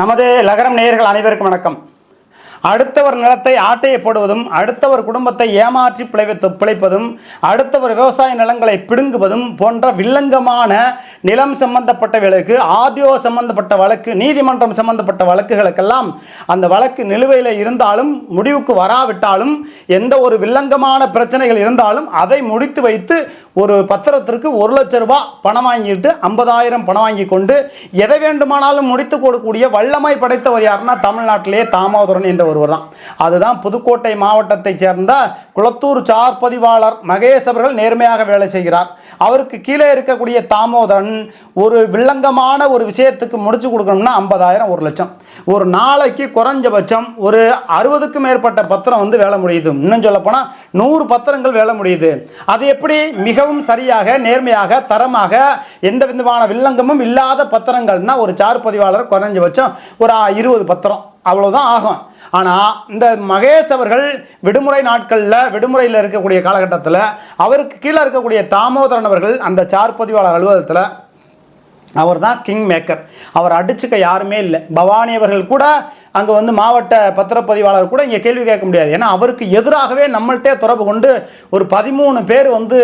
நமது லகரம் நேயர்கள் அனைவருக்கும் வணக்கம். அடுத்தவர் நிலத்தை ஆட்டையை போடுவதும் அடுத்தவர் குடும்பத்தை ஏமாற்றி பிழைத்து பிழைப்பதும் அடுத்தவர் விவசாய நிலங்களை பிடுங்குவதும் போன்ற வில்லங்கமான நிலம் சம்பந்தப்பட்ட வழக்கு ஆடியோ சம்பந்தப்பட்ட வழக்கு நீதிமன்றம் சம்பந்தப்பட்ட வழக்குகளுக்கெல்லாம் அந்த வழக்கு நிலுவையில் இருந்தாலும் முடிவுக்கு வராவிட்டாலும் எந்த ஒரு வில்லங்கமான பிரச்சனைகள் இருந்தாலும் அதை முடித்து வைத்து ஒரு பத்திரத்திற்கு ஒரு லட்ச ரூபாய் பணம் வாங்கிட்டு ஐம்பதாயிரம் பணம் வாங்கி கொண்டு எதை வேண்டுமானாலும் முடித்து கொடுக்கக்கூடிய வல்லமை படைத்தவர் யாருன்னா தமிழ்நாட்டிலே தாமோதரன் என்ற ஒருவர் தான். அதுதான் புதுக்கோட்டை மாவட்டத்தைச் சேர்ந்த குளத்தூர் சார் பதிவாளர் மகேஷ் அவர்கள் நேர்மையாக வேலை செய்கிறார். அவருக்கு கீழே இருக்கக்கூடிய தாமோதரன் ஒரு வில்லங்கமான ஒரு விஷயத்துக்கு முடிச்சு கொடுக்கணும்னா ஐம்பதாயிரம் ஒரு லட்சம். ஒரு நாளைக்கு குறைஞ்சபட்சம் ஒரு அறுபதுக்கும் மேற்பட்ட பத்திரம் வந்து வேலை முடியுது. இன்னும் சொல்லப்போனால் நூறு பத்திரங்கள் வேலை முடியுது. அது எப்படி? மிகவும் சரியாக நேர்மையாக தரமாக எந்த விதமான வில்லங்கமும் இல்லாத பத்திரங்கள்னா ஒரு சார் பதிவாளர் குறைஞ்சபட்சம் ஒரு இருபது பத்திரம். அவ்வளோதான் ஆகும். ஆனால் இந்த மகேஷ் அவர்கள் விடுமுறை நாட்களில் விடுமுறையில் இருக்கக்கூடிய காலகட்டத்தில் அவருக்கு கீழே இருக்கக்கூடிய தாமோதரன் அவர்கள் அந்த சார் பதிவாளர் அலுவலகத்தில் அவர் தான் கிங் மேக்கர் அவர் அடிச்சுக்க யாருமே இல்லை. பவானி அவர்கள் கூட அங்கே வந்து மாவட்ட பத்திரப்பதிவாளர் கூட இங்கே கேள்வி கேட்க முடியாது. ஏன்னா அவருக்கு எதிராகவே நம்மள்ட்டே தொடர்பு கொண்டு ஒரு பதிமூணு பேர் வந்து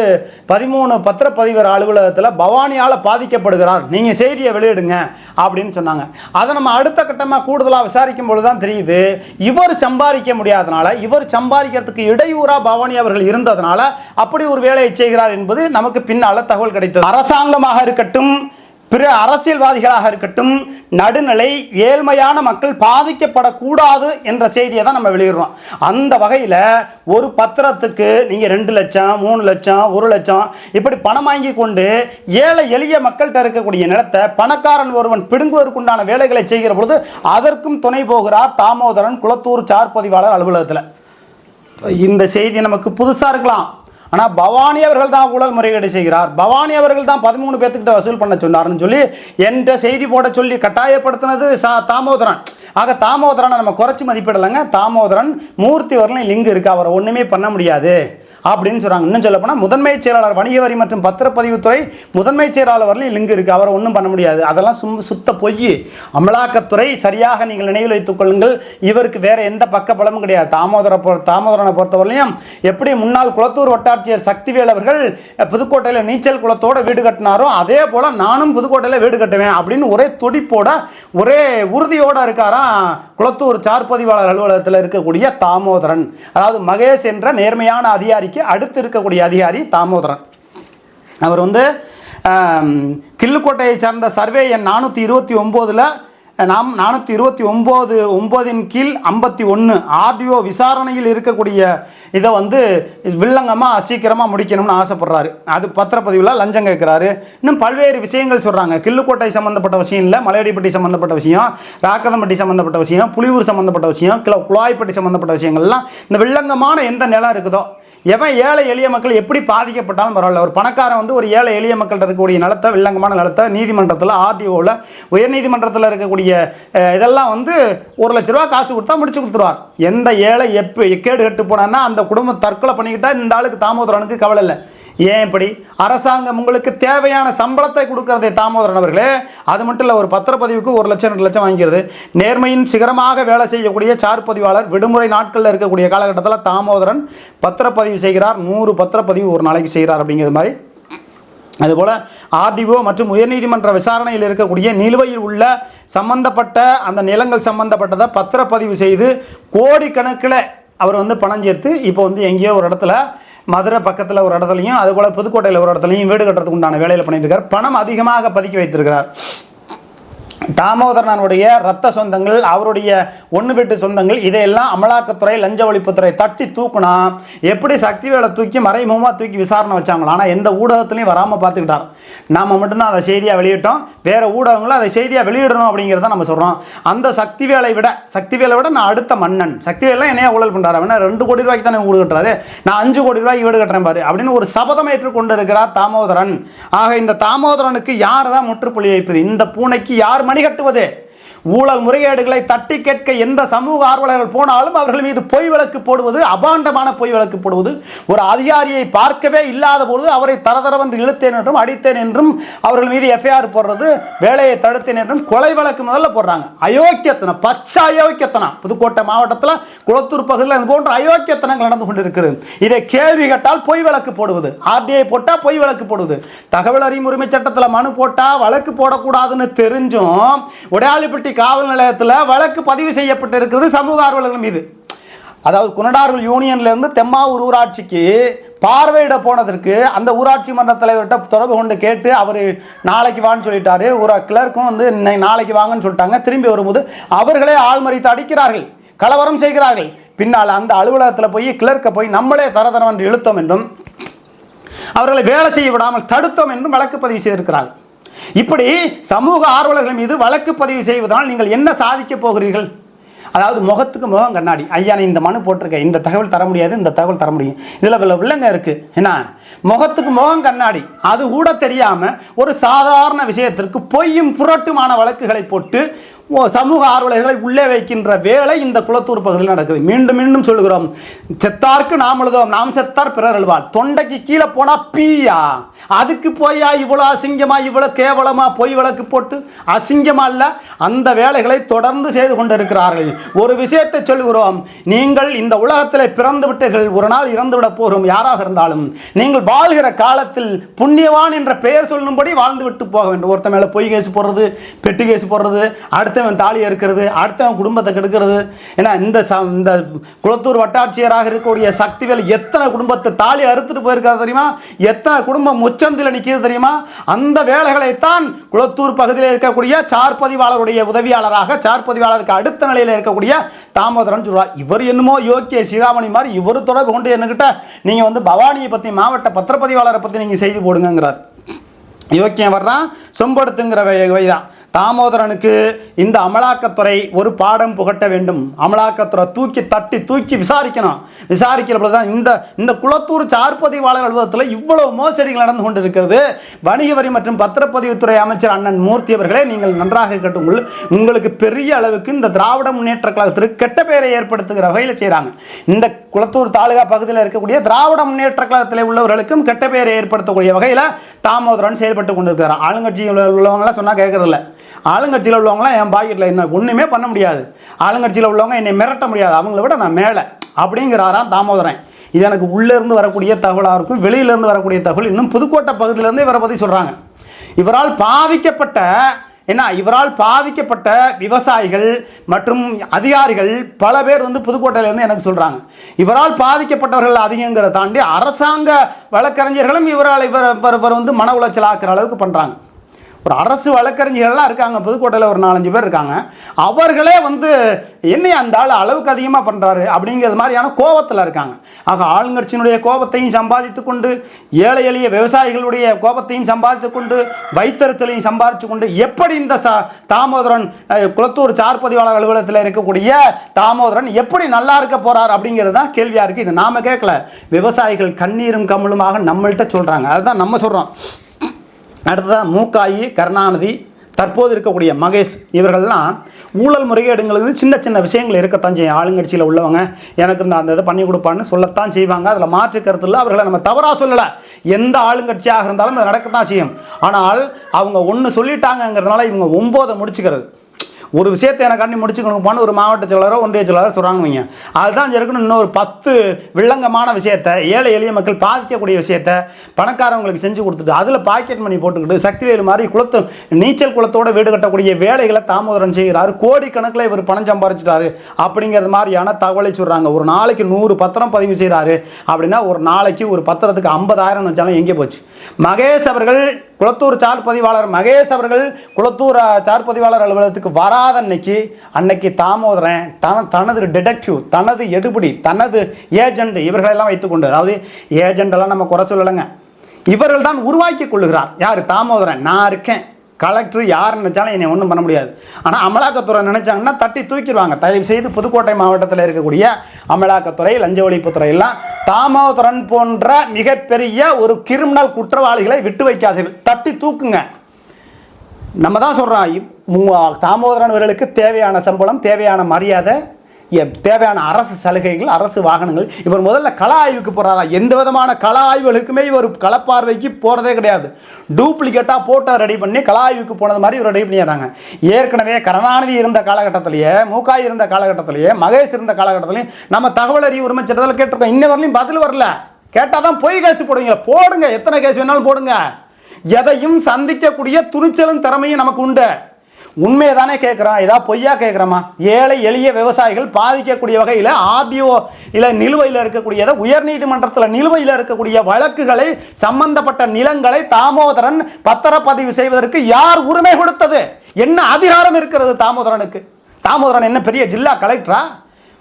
பதிமூணு பத்திரப்பதிவர் அலுவலகத்தில் பவானியால் பாதிக்கப்படுகிறார். நீங்கள் செய்தியை வெளியிடுங்க அப்படின்னு சொன்னாங்க. அதை நம்ம அடுத்த கட்டமாக கூடுதலாக விசாரிக்கும் பொழுது தான் தெரியுது இவர் சம்பாதிக்க முடியாதனால இவர் சம்பாதிக்கிறதுக்கு இடையூறாக பவானி அவர்கள் இருந்ததுனால அப்படி ஒரு வேலையை செய்கிறார் என்பது நமக்கு பின்னால் தகவல் கிடைத்தது. அரசாங்கமாக இருக்கட்டும் பிற அரசியல்வாதிகளாக இருக்கட்டும் நடுநிலை ஏழ்மையான மக்கள் பாதிக்கப்படக்கூடாது என்ற செய்தியை தான் நம்ம வெளியிடுறோம். அந்த வகையில் ஒரு பத்திரத்துக்கு நீங்கள் ரெண்டு லட்சம் மூணு லட்சம் ஒரு லட்சம் இப்படி பணம் வாங்கி கொண்டு ஏழை எளிய மக்கள்கிட்ட இருக்கக்கூடிய நிலத்தை பணக்காரன் ஒருவன் பிடுங்குவதற்குண்டான வேலைகளை செய்கிற பொழுது அதற்கும் துணை போகிறார் தாமோதரன் குளத்தூர் சார் பதிவாளர் அலுவலகத்தில். இந்த செய்தி நமக்கு புதுசாக இருக்கலாம். ஆனால் பவானி அவர்கள் தான் ஊழல் முறைகேடு செய்கிறார். பவானி அவர்கள் தான் பதிமூணு பேர்த்துக்கிட்ட வசூல் பண்ண சொன்னார்னு சொல்லி என்ற செய்தி போட சொல்லி கட்டாயப்படுத்தினது சா தாமோதரன். ஆக தாமோதரனை நம்ம குறைச்சி மதிப்பிடலைங்க. தாமோதரன் மூர்த்தி வரலையும் லிங்க் இருக்குது அவரை ஒன்றுமே பண்ண முடியாது. அப்படின்னு சொல்கிறாங்க இன்னும் சொல்ல போனால் முதன்மை செயலாளர் வணிக வரி மற்றும் பத்திரப்பதிவுத்துறை முதன்மை செயலாளர் வரலையும் லிங்க் இருக்குது அவரை ஒன்றும் பண்ண முடியாது. அதெல்லாம் சும் சுத்த பொய். அமலாக்கத்துறை சரியாக நீங்கள் நினைவில் வைத்துக் கொள்ளுங்கள். இவருக்கு வேற எந்த பக்க பலமும் கிடையாது. தாமோதர தாமோதரனை பொறுத்தவரையிலையும் எப்படி முன்னாள் குளத்தூர் வட்டாட்சியர் சக்திவேல் அவர்கள் புதுக்கோட்டையில் நீச்சல் குளத்தோட வீடு கட்டினாரோ அதே போல் நானும் புதுக்கோட்டையில் வீடு கட்டுவேன் அப்படின்னு ஒரே துடிப்போட ஒரே உறுதியோட இருக்காராம் குளத்தூர் சார் பதிவாளர் அலுவலகத்தில் இருக்கக்கூடிய தாமோதரன். அதாவது மகேஷ் என்ற நேர்மையான அதிகாரிக்கு அடுத்து இருக்கக்கூடிய அதிகாரி தாமோதரன். அவர் வந்து கில்லுக்கோட்டையை கிள்ளுக்கோட்டையை சார்ந்த சர்வே எண் நானூற்றி இருபத்தி ஒம்போதில் நாம் நானூற்றி இருபத்தி ஒம்பது ஒம்போதின் கீழ் ஐம்பத்தி ஒன்று ஆர்டிஓ விசாரணையில் இருக்கக்கூடிய இதை வந்து வில்லங்கமாக சீக்கிரமாக முடிக்கணும்னு ஆசைப்படுறாரு. அது பத்திரப்பதிவில் லஞ்சம் கேட்குறாரு. இன்னும் பல்வேறு விஷயங்கள் சொல்கிறாங்க கிள்ளுக்கோட்டை சம்மந்தப்பட்ட விஷயம் இல்லை மலையடிப்பட்டி சம்மந்தப்பட்ட விஷயம் ராக்கதம்பட்டி சம்மந்தப்பட்ட விஷயம் புலியூர் சம்மந்தப்பட்ட விஷயம் கிள குழாய்ப்பட்டி சம்மந்தப்பட்ட விஷயங்கள்லாம் இந்த வில்லங்கமான எந்த நிலம் இருக்குதோ எவன் ஏழை எளிய மக்கள் எப்படி பாதிக்கப்பட்டாலும் பரவாயில்ல. ஒரு பணக்காரன் வந்து ஒரு ஏழை எளிய மக்கள்கிட்ட இருக்கக்கூடிய நிலத்தை வில்லங்கமான நிலத்தை நீதிமன்றத்தில் ஆர்டிஓவில் உயர்நீதிமன்றத்தில் இருக்கக்கூடிய இதெல்லாம் வந்து ஒரு லட்ச ரூபா காசு கொடுத்தா முடிச்சு கொடுத்துருவார். எந்த ஏழை எப்போ கேடு கட்டு போனான்னா அந்த குடும்பம் தற்கொலை பண்ணிக்கிட்டால் இந்த ஆளுக்கு தாமோதரனுக்கு கவலை இல்லை. ஏன் இப்படி? அரசாங்கம் உங்களுக்கு தேவையான சம்பளத்தை கொடுக்கறதே தாமோதரன் அவர்களே. அது மட்டும் இல்லை ஒரு பத்திரப்பதிவுக்கு ஒரு லட்சம் ரெண்டு லட்சம் வாங்கிக்கிறது. நேர்மையின் சிகரமாக வேலை செய்யக்கூடிய சார் பதிவாளர் விடுமுறை நாட்களில் இருக்கக்கூடிய காலகட்டத்தில் தாமோதரன் பத்திரப்பதிவு செய்கிறார். நூறு பத்திரப்பதிவு ஒரு நாளைக்கு செய்கிறார் அப்படிங்கிறது மாதிரி. அதுபோல் ஆர்டிஓ மற்றும் உயர்நீதிமன்ற விசாரணையில் இருக்கக்கூடிய நிலுவையில் உள்ள சம்பந்தப்பட்ட அந்த நிலங்கள் சம்பந்தப்பட்டதை பத்திரப்பதிவு செய்து கோடிக்கணக்கில் அவர் வந்து பணம் சேர்த்து இப்போ வந்து எங்கேயோ ஒரு இடத்துல மதுரை பக்கத்தில் ஒரு இடத்துலையும் அதுபோல் புதுக்கோட்டையில் ஒரு இடத்துலையும் வீடு கட்டுறதுக்கு உண்டான வேலையில் பண்ணிட்டு இருக்கார். பணம் அதிகமாக பதுக்கி வைத்திருக்கிறார். தாமோதரனுடைய ரத்த சொந்தங்கள் அவருடைய ஒன்று வீட்டு சொந்தங்கள் இதையெல்லாம் அமலாக்கத்துறை லஞ்ச ஒழிப்புத்துறை தட்டி தூக்குனா எப்படி சக்திவேலை தூக்கி மறைமுகமாக தூக்கி விசாரணை வச்சாங்களோ? ஆனால் எந்த ஊடகத்துலையும் வராமல் பார்த்துக்கிட்டார். நாம் மட்டும்தான் அதை செய்தியாக வெளியிட்டோம். வேறு ஊடகங்களும் அதை செய்தியாக வெளியிடணும் அப்படிங்கிறத நம்ம சொல்கிறோம் அந்த சக்திவேலை விட சக்திவேலை விட நான் அடுத்த மன்னன். சக்திவேலாம் என்னையா ஊழல் பண்ணுறாரு வேணா ரெண்டு கோடி ரூபாய்க்கு தானே வீடு கட்டுறாரு. நான் அஞ்சு கோடி ரூபாய்க்கு வீடு கட்டுறேன் பாரு அப்படின்னு ஒரு சபதம் ஏற்றுக்கொண்டு இருக்கிறார் தாமோதரன். ஆக இந்த தாமோதரனுக்கு யார் தான் முற்றுப்புள்ளி வைப்பது? இந்த பூனைக்கு யார் மணி கட்டுவது ஊழல் முறைகேடுகளை தட்டி கேட்க எந்த சமூக ஆர்வலர்கள் போனாலும் அவர்கள் மீது பொய் விளக்கு போடுவது அபாண்டமான பொய் விளக்கு போடுவது ஒரு அதிகாரியை பார்க்கவே இல்லாத பொழுது அவரை தரதரவென்று இழுத்தேன் என்றும் அடித்தேன் என்றும் அவர்கள் மீது எஃப்ஐஆர் போடுறது வேலையை தடுத்தேன் என்றும் கொலை வழக்கு முதல்ல போடுறாங்க. அயோக்கியத்தனம் பச்சை அயோக்கியத்தனம். புதுக்கோட்டை மாவட்டத்தில் குளத்தூர் பகுதியில் இது போன்ற அயோக்கியத்தனங்கள் நடந்து கொண்டிருக்கிறது. இதை கேள்வி கேட்டால் பொய் வழக்கு போடுவது. ஆர்டிஐ போட்டால் பொய் வழக்கு போடுவது. தகவல் அறியும் உரிமை சட்டத்தில் மனு போட்டால் வழக்கு போடக்கூடாதுன்னு தெரிஞ்சும் உடையாளிப்பட்டி காவல் நிலையத்தில் வழக்கு பதிவு செய்யப்பட்டிருக்கிறது சமூக ஆர்வலர்கள் மீது. அதாவது குனடார்கள் யூனியன்ல இருந்து தெம்மாவூர் ஊராட்சிக்கு பார்வையிட போனதற்கு அந்த ஊராட்சி மன்ற தலைவர்கிட்ட தொடர்பு கொண்டு கேட்டு அவர் நாளைக்கு வான்னு சொல்லிட்டாரு. ஒரு கிளர்க்கும் வந்து இன்னை- நாளைக்கு வாங்கன்னு சொல்லிட்டாங்க. திரும்பி வரும்போது அவர்களே ஆள்மறித்து அடிக்கிறார்கள். கலவரம் செய்கிறார்கள். பின்னால் அந்த அலுவலகத்தில் போய் கிளர்க்கை போய் நம்மளே தரதரம் என்று இழுத்தோம் என்றும் அவர்களை வேலை செய்ய விடாமல் தடுத்தோம் என்றும் வழக்கு பதிவு செய்திருக்கிறார்கள். இப்படி சமூக ஆர்வலர்கள் மீது வழக்கு பதிவு செய்வதனால் நீங்கள் என்ன சாதிக்க போகிறீர்கள்? அதாவது முகத்துக்கு முகம் கண்ணாடி. ஐயா நீ இந்த மனு போட்டிருக்கேன். இந்த தகவல் தர முடியாது இந்த தகவல் தர முடியும். இதில் உள்ள வில்லங்க இருக்கு. என்ன? முகத்துக்கு முகம் கண்ணாடி. அது கூட தெரியாம ஒரு சாதாரண விஷயத்திற்கு பொய்யும் புரட்டுமான வழக்குகளை போட்டு சமூக ஆர்வலர்களை உள்ளே வைக்கின்ற வேலை இந்த குளத்தூர் பகுதியில் நடக்குது. மீண்டும் மீண்டும் சொல்லுகிறோம். செத்தார்க்கு நாம் எழுதுவோம். நாம் செத்தார் பிறர் எழுவார் தொண்டைக்கு கீழே போனா பீயா. அதுக்கு போயா இவ்வளோ அசிங்கமா இவ்வளோ கேவலமா பொய் வழக்கு போட்டு அசிங்கமா இல்ல. அந்த வேலைகளை தொடர்ந்து செய்து கொண்டிருக்கிறார்கள். ஒரு விஷயத்தை சொல்லுகிறோம். நீங்கள் இந்த உலகத்தில் பிறந்து விட்டீர்கள். ஒரு நாள் இறந்து விட போகிறோம். யாராக இருந்தாலும். நீங்கள் வாழ்கிற காலத்தில் புண்ணியவான் என்ற பெயர் சொல்லும்படி வாழ்ந்து விட்டு போக வேண்டும். ஒருத்த மேல பொய் கேஸ் போடுறது பெட்டு கேஸ் போடுறது அடுத்தவன் தாலி இருக்கிறது அடுத்தவன் குடும்பத்தை கெடுக்கிறது. ஏன்னா இந்த ச- இந்த குளத்தூர் வட்டாட்சியராக இருக்கக்கூடிய சக்திவேல் எத்தனை குடும்பத்தை தாலி அறுத்துட்டு போயிருக்காரு தெரியுமா? எத்தனை குடும்பம் முச்சந்தில் நிற்கிறது தெரியுமா? அந்த வேலைகளைத்தான் குளத்தூர் பகுதியில் இருக்கக்கூடிய சார் பதிவாளருடைய உதவியாளராக சார்பதிவாளருக்கு அடுத்த நிலையில் இருக்கக்கூடிய தாமோதரன் சொல்றார். இவர் என்னமோ யோக்கிய சிகாமணி மாதிரி இவர் தொடர்பு கொண்டு என்கிட்ட நீங்கள் வந்து பவானியை பற்றி மாவட்ட பத்திரப்பதிவாளரை பற்றி நீங்கள் செய்தி போடுங்கிறார் யோக்கியம் வர்றான் சொம்படுத்துங்கிற வை- தான் தாமோதரனுக்கு இந்த அமலாக்கத்துறை ஒரு பாடம் புகட்ட வேண்டும். அமலாக்கத்துறை தூக்கி தட்டி தூக்கி விசாரிக்கணும். விசாரிக்கிற பொழுது தான் இந்த இந்த குளத்தூர் சார்பதிவாளர் அலுவலகத்தில் இவ்வளவு மோசடிகள் நடந்து கொண்டிருக்கிறது. வணிக வரி மற்றும் பத்திரப்பதிவுத்துறை அமைச்சர் அண்ணன் மூர்த்தி அவர்களே நீங்கள் நன்றாக கேட்டுங்கள் உங்களுக்கு பெரிய அளவுக்கு இந்த திராவிட முன்னேற்ற கழகத்திற்கு கெட்ட பெயரை ஏற்படுத்துகிற வகையில் செய்கிறாங்க இந்த குளத்தூர் தாலுகா பகுதியில் இருக்கக்கூடிய திராவிட முன்னேற்ற கழகத்தில் உள்ளவர்களுக்கும் கெட்ட பெயரை ஏற்படுத்தக்கூடிய வகையில் தாமோதரன் செயல்பட்டு கொண்டிருக்கிறார். ஆளுங்கட்சியில் உள்ளவங்களாம் சொன்னால் கேட்கறதில்ல. ஆளுங்கட்சியில் உள்ளவங்களாம் என் பாக்கெட்டில் என்ன ஒன்றுமே பண்ண முடியாது. ஆளுங்கட்சியில் உள்ளவங்க என்னை மிரட்ட முடியாது. அவங்கள விட நான் மேலே. அப்படிங்கிறாராம் தாமோதரன் இது எனக்கு உள்ளேருந்து வரக்கூடிய தகவலாக இருக்கும் வெளியிலேருந்து வரக்கூடிய தகவல். இன்னும் புதுக்கோட்டை பகுதியிலேருந்து இவரை பற்றி சொல்கிறாங்க இவரால் பாதிக்கப்பட்ட என்ன இவரால் பாதிக்கப்பட்ட விவசாயிகள் மற்றும் அதிகாரிகள் பல பேர் வந்து புதுக்கோட்டையிலேருந்து எனக்கு சொல்கிறாங்க இவரால் பாதிக்கப்பட்டவர்கள் அதிகங்கிறத தாண்டி அரசாங்க வழக்கறிஞர்களும் இவரால் இவர் இவர் இவர் வந்து மன உளைச்சல் ஆக்குற அளவுக்கு பண்ணுறாங்க ஒரு அரசு வழக்கறிஞர்கள்லாம் இருக்காங்க. புதுக்கோட்டையில் ஒரு நாலஞ்சு பேர் இருக்காங்க. அவர்களே வந்து என்னை அந்த ஆள் அளவுக்கு அதிகமாக பண்ணுறாரு அப்படிங்கிறது மாதிரியான கோபத்தில் இருக்காங்க. ஆக ஆளுங்கட்சியினுடைய கோபத்தையும் சம்பாதித்து கொண்டு ஏழை எளிய விவசாயிகளுடைய கோபத்தையும் சம்பாதித்து கொண்டு வைத்தறிச்சலையும் சம்பாதித்து கொண்டு எப்படி இந்த ச தாமோதரன் குளத்தூர் சார் பதிவாளர் அலுவலகத்தில் இருக்கக்கூடிய தாமோதரன் எப்படி நல்லா இருக்க போகிறார் அப்படிங்கிறது தான் கேள்வியாக இருக்குது இது நாம் கேட்கல விவசாயிகள் கண்ணீரும் கமலுமாக நம்மள்கிட்ட சொல்கிறாங்க அதுதான் நம்ம சொல்கிறோம் அடுத்ததாக மூக்காயி கருணாநிதி தற்போது இருக்கக்கூடிய மகேஷ் இவர்கள்லாம் ஊழல் முறைகேடுங்களுக்கு சின்ன சின்ன விஷயங்கள் இருக்கத்தான் செய்யும். ஆளுங்கட்சியில் உள்ளவங்க எனக்கு இந்த அந்த இதை பண்ணி கொடுப்பான்னு சொல்லத்தான் செய்வாங்க. அதில் மாற்று கருத்து இல்லை. அவர்களை நம்ம தவறாக சொல்லலை. எந்த ஆளுங்கட்சியாக இருந்தாலும் அது நடக்கத்தான் செய்யும். ஆனால் அவங்க ஒன்று சொல்லிட்டாங்கங்கிறதுனால இவங்க ஒம்போதை முடிச்சுக்கிறது. ஒரு விஷயத்தை எனக்கு கண்ணி முடிச்சுக்கணும் முடிச்சுக்கணுமான்னு ஒரு மாவட்ட செயலரோ ஒன்றிய செயலரோ சொல்கிறாங்க வைங்க. அதுதான் இருக்கணும். இன்னொரு பத்து வில்லங்கமான விஷயத்தை ஏழை எளிய மக்கள் பாதிக்கக்கூடிய விஷயத்த பணக்காரவங்களுக்கு செஞ்சு கொடுத்துட்டு அதில் பாக்கெட் மணி போட்டுக்கிட்டு சக்திவேலு மாதிரி குளத்து நீச்சல் குளத்தோட வீடு கட்டக்கூடிய வேலைகளை தாமோதரன் செய்கிறாரு. கோடிக்கணக்கில் இவர் பணம் சம்பாரிச்சிட்டாரு. அப்படிங்கிறது மாதிரியான தகவலை சொல்கிறாங்க ஒரு நாளைக்கு நூறு பத்திரம் பதிவு செய்கிறாரு அப்படின்னா ஒரு நாளைக்கு ஒரு பத்திரத்துக்கு ஐம்பதாயிரம் வச்சாலும் எங்கே போச்சு? மகேஷ் அவர்கள் குளத்தூர் சார் பதிவாளர் மகேஷ் அவர்கள் குளத்தூர் சார் பதிவாளர் அலுவலகத்துக்கு இல்லாத அன்னைக்கு அன்னைக்கு தாமோதரன் தன தனது டிடெக்டிவ் தனது எடுபிடி தனது ஏஜெண்ட் இவர்களெல்லாம் வைத்துக்கொண்டு அதாவது ஏஜெண்டெல்லாம் நம்ம குறை சொல்லலைங்க. இவர்கள் தான் உருவாக்கி கொள்ளுகிறார். யார்? தாமோதரன். நான் இருக்கேன். கலெக்டர் யார் நினைச்சாலும் என்னை ஒன்றும் பண்ண முடியாது. ஆனால் அமலாக்கத்துறை நினைச்சாங்கன்னா தட்டி தூக்கிடுவாங்க. தயவு செய்து புதுக்கோட்டை மாவட்டத்தில் இருக்கக்கூடிய அமலாக்கத்துறை லஞ்ச ஒழிப்புத்துறை எல்லாம் தாமோதரன் போன்ற மிகப்பெரிய ஒரு கிரிமினல் குற்றவாளிகளை விட்டு வைக்காதீர்கள். தட்டி தூக்குங்க. நம்ம தான் சொல்கிறோம் தாமோதரன் அவர்களுக்கு தேவையான சம்பளம் தேவையான மரியாதை எ- தேவையான அரசு சலுகைகள் அரசு வாகனங்கள். இவர் முதல்ல கள ஆய்வுக்கு போகிறாரா எந்த விதமான கள ஆய்வுகளுக்குமே இவர் களப்பார்வைக்கு போகிறதே கிடையாது. டூப்ளிகேட்டாக போட்டோ ரெடி பண்ணி கள ஆய்வுக்கு போனது மாதிரி இவர் ரெடி பண்ணிடுறாங்க. ஏற்கனவே கருணாநிதி இருந்த காலகட்டத்திலேயே மூகாய் இருந்த காலகட்டத்திலேயே மகேஷ் இருந்த காலகட்டத்திலையும் நம்ம தகவல் அறிவு உரிமை சட்டத்தில் கேட்டிருக்கோம். இன்ன வரலையும் பதில் வரல. கேட்டால் தான் பொய் கேஸ் போடுவீங்க. போடுங்க. எத்தனை கேஸ் வேணாலும் போடுங்க. எதையும் சந்திக்கக்கூடிய துணிச்சலும் திறமையும் நமக்கு உண்டு. உண்மையை தானே கேட்குறான் ஏதா பொய்யா கேட்குறமா ஏழை எளிய விவசாயிகள் பாதிக்கக்கூடிய வகையில் ஆர்டிஓ இல்லை நிலுவையில் இருக்கக்கூடியதை உயர்நீதிமன்றத்தில் நிலுவையில் இருக்கக்கூடிய வழக்குகளை சம்பந்தப்பட்ட நிலங்களை தாமோதரன் பத்திரப்பதிவு செய்வதற்கு யார் உரிமை கொடுத்தது? என்ன அதிகாரம் இருக்கிறது தாமோதரனுக்கு? தாமோதரன் என்ன பெரிய ஜில்லா கலெக்டரா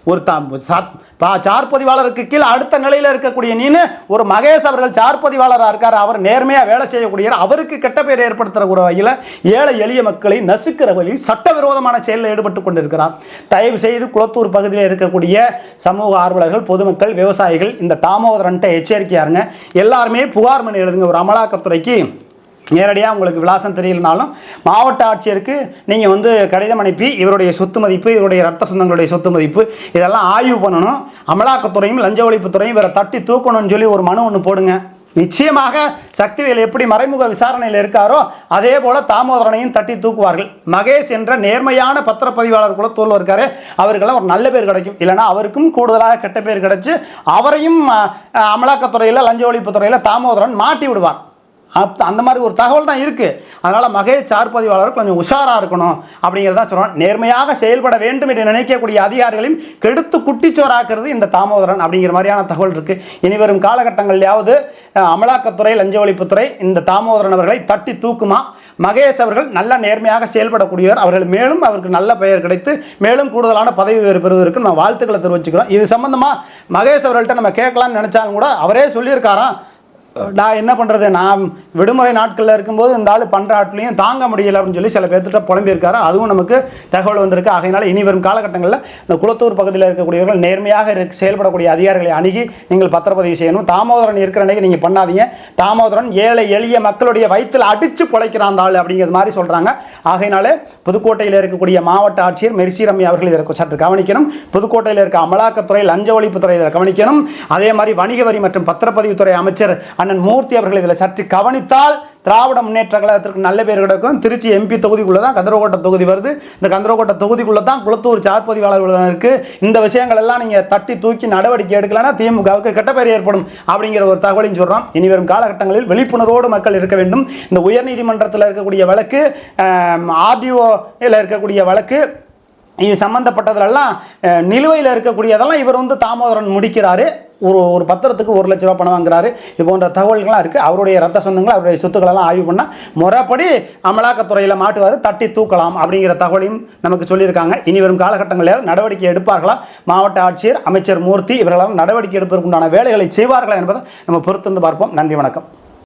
ஒரு தா சா- பா- சார் கீழே அடுத்த நிலையில் இருக்கக்கூடிய நீனு ஒரு மகேஷ் அவர்கள் சார்பதிவாளராக இருக்கார். அவர் நேர்மையாக வேலை செய்யக்கூடியவர். அவருக்கு கெட்ட பேர் ஏற்படுத்துகிற ஒரு வகையில் ஏழை எளிய மக்களை நசுக்கிற வழி சட்டவிரோதமான செயலில் ஈடுபட்டு கொண்டிருக்கிறார். தயவு செய்து குளத்தூர் பகுதியில் இருக்கக்கூடிய சமூக ஆர்வலர்கள் பொதுமக்கள் விவசாயிகள் இந்த தாமோதரன்ட்ட எச்சரிக்கையாருங்க எல்லாருமே புகார் மணி எழுதுங்க. ஒரு அமலாக்கத்துறைக்கு நேரடியாக உங்களுக்கு விலாசம் தெரியலனாலும் மாவட்ட ஆட்சியருக்கு நீங்கள் வந்து கடிதம் அனுப்பி இவருடைய சொத்து மதிப்பு இவருடைய ரத்த சொந்தங்களுடைய சொத்து மதிப்பு இதெல்லாம் ஆய்வு பண்ணணும். அமலாக்கத்துறையும் லஞ்ச ஒழிப்புத்துறையும் இவரை தட்டி தூக்கணும்னு சொல்லி ஒரு மனு ஒன்று போடுங்க. நிச்சயமாக சக்திவேல் எப்படி மறைமுக விசாரணையில் இருக்காரோ அதே போல தாமோதரனையும் தட்டி தூக்குவார்கள். மகேஷ் என்ற நேர்மையான பத்திரப்பதிவாளர் குலத்தூர்ல இருக்காரு. அவருக்கெல்லாம் ஒரு நல்ல பேர் கிடைக்கும். இல்லைன்னா அவருக்கும் கூடுதலாக கெட்ட பேர் கிடைச்சி அவரையும் அமலாக்கத்துறையில் லஞ்ச ஒழிப்புத்துறையில் தாமோதரன் மாட்டி விடுவார். அப் அந்த மாதிரி ஒரு தகவல் தான் இருக்குது அதனால் மகேஷ் சார் பதிவாளர் கொஞ்சம் உஷாராக இருக்கணும் அப்படிங்கிறத சொல்கிறோம் நேர்மையாக செயல்பட வேண்டும் என்று நினைக்கக்கூடிய அதிகாரிகளையும் கெடுத்து குட்டிச்சோராக்கிறது இந்த தாமோதரன் அப்படிங்கிற மாதிரியான தகவல் இருக்குது இனி வரும் காலகட்டங்கள்லையாவது அமலாக்கத்துறை லஞ்ச ஒழிப்புத்துறை இந்த தாமோதரன் அவர்களை தட்டி தூக்குமா? மகேஷ் அவர்கள் நல்ல நேர்மையாக செயல்படக்கூடியவர். அவர்கள் மேலும் அவருக்கு நல்ல பெயர் கிடைத்து மேலும் கூடுதலான பதவி உயர்வு பெறுவதற்கு நான் வாழ்த்துக்களை தெரிவிச்சுக்கிறோம். இது சம்பந்தமாக மகேஷ் அவர்கள்ட்ட நம்ம கேட்கலாம்னு நினச்சாலும் கூட அவரே சொல்லியிருக்காராம். நான் என்ன பண்ணுறது நான் விடுமுறை நாட்களில் இருக்கும்போது இந்த ஆள் பண்ணுற ஆட்லையும் தாங்க முடியல அப்படின்னு சொல்லி சில பேர்த்திட்ட புலம்பியிருக்காரு. அதுவும் நமக்கு தகவல் வந்திருக்கு. ஆகையினால இனி வரும் காலகட்டங்களில் இந்த குளத்தூர் பகுதியில் இருக்கக்கூடியவர்கள் நேர்மையாக இருக்க- செயல்படக்கூடிய அதிகாரிகளை அணுகி நீங்கள் பத்திரப்பதிவு செய்யணும். தாமோதரன் இருக்கிற அன்னைக்கு நீங்கள் பண்ணாதீங்க. தாமோதரன் ஏழை எளிய மக்களுடைய வயிற்றில் அடித்து பிழைக்கிறான் அந்த ஆள் அப்படிங்கிறது மாதிரி சொல்கிறாங்க ஆகையினால புதுக்கோட்டையில் இருக்கக்கூடிய மாவட்ட ஆட்சியர் மெர்சி ரம்யா அவர்கள் இதற்கு சற்று கவனிக்கணும். புதுக்கோட்டையில் இருக்க அமலாக்கத்துறை லஞ்ச ஒழிப்புத்துறை இதில் கவனிக்கணும். அதே மாதிரி வணிக வரி மற்றும் பத்திரப்பதிவுத்துறை அமைச்சர் அண்ணன் மூர்த்தி அவர்கள் இதில் சற்று கவனித்தால் திராவிட முன்னேற்ற கழகத்திற்கு நல்ல பேர் கிடைக்கும். திருச்சி எம்பி தொகுதிக்குள்ளே தான் கந்தரகோட்டை தொகுதி வருது. இந்த கந்தரகோட்டை தொகுதிக்குள்ளே தான் குளத்தூர் சார்பதிவாளர்கள் இருக்குது இந்த விஷயங்கள் எல்லாம் நீங்கள் தட்டி தூக்கி நடவடிக்கை எடுக்கலைன்னா திமுகவுக்கு கெட்ட பேர் ஏற்படும் அப்படிங்கிற ஒரு தகவலையும் சொல்கிறோம் இனி வரும் காலகட்டங்களில் விழிப்புணர்வோடு மக்கள் இருக்க வேண்டும். இந்த உயர்நீதிமன்றத்தில் இருக்கக்கூடிய வழக்கு ஆர்டிஓவில் இருக்கக்கூடிய வழக்கு இது சம்மந்தப்பட்டதுலெல்லாம் நிலுவையில் இருக்கக்கூடியதெல்லாம் இவர் வந்து தாமோதரன் முடிக்கிறாரு. ஒரு ஒரு பத்திரத்துக்கு ஒரு லட்ச ரூபா பணம் வாங்குறாரு. இது போன்ற தகவல்கள்லாம் இருக்குது அவருடைய ரத்த சொந்தங்கள் அவருடைய சொத்துக்களெல்லாம் ஆய்வு பண்ணால் முறைப்படி அமலாக்கத்துறையில் மாட்டுவார் தட்டி தூக்கலாம் அப்படிங்கிற தகவலையும் நமக்கு சொல்லியிருக்காங்க. இனி வரும் காலகட்டங்களில் நடவடிக்கை எடுப்பார்களா? மாவட்ட ஆட்சியர் அமைச்சர் மூர்த்தி இவர்களெல்லாம் நடவடிக்கை எடுப்பதற்குண்டான வேலைகளை செய்வார்களா என்பதை நம்ம பொறுத்திருந்து பார்ப்போம். நன்றி வணக்கம்.